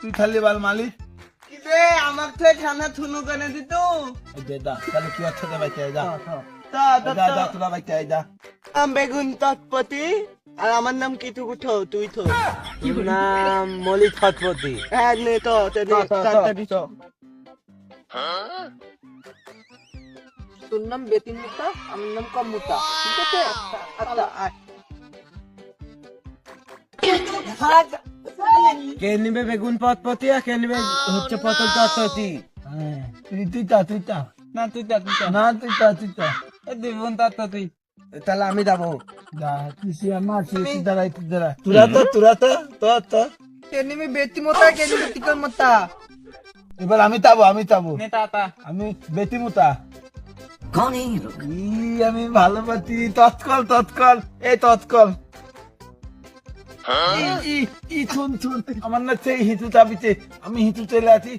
তুই খালি বাল মালিক। কিরে আমাক তো খানা থুনু করে দিত এই দে দা তাহলে কি অর্থ দে বাইতে যা তা যা যা তোরা বাইতে যা নাম বেগুন তৎপতি আর আমার নাম কিটু কুঠো তুই তো নাম মলিক ফটপতি হ্যাঁ নে তো তে নে, তো, তো, তাড়াতাড়ি তো। তোর নাম বেতিন মুতা আমার নাম কম মুতা ঠিক আছে? আচ্ছা আয়। কে নিবে বেগুন ফটপতি আর কে নিবে হচ্ছে পটল তত্ততি হ্যাঁ, তুই তুই তা তুই তা। না তুই যা তুই না তুই তা তুই তা। বেগুন তত্ততি তাহলে আমি যাব। তুই তুই তুই তোরা তো তোরা তো তো তো। বেতি মুতা এবার আমি তাবো আমি তাবো আমি বেতিমুতা ই, আমি ভালো পাচ্ছি তৎকল তৎকল। এই তৎকল। ই, ই, ই, আমার না সেই হিতু চাপিছে আমি হিতু চলে আছি।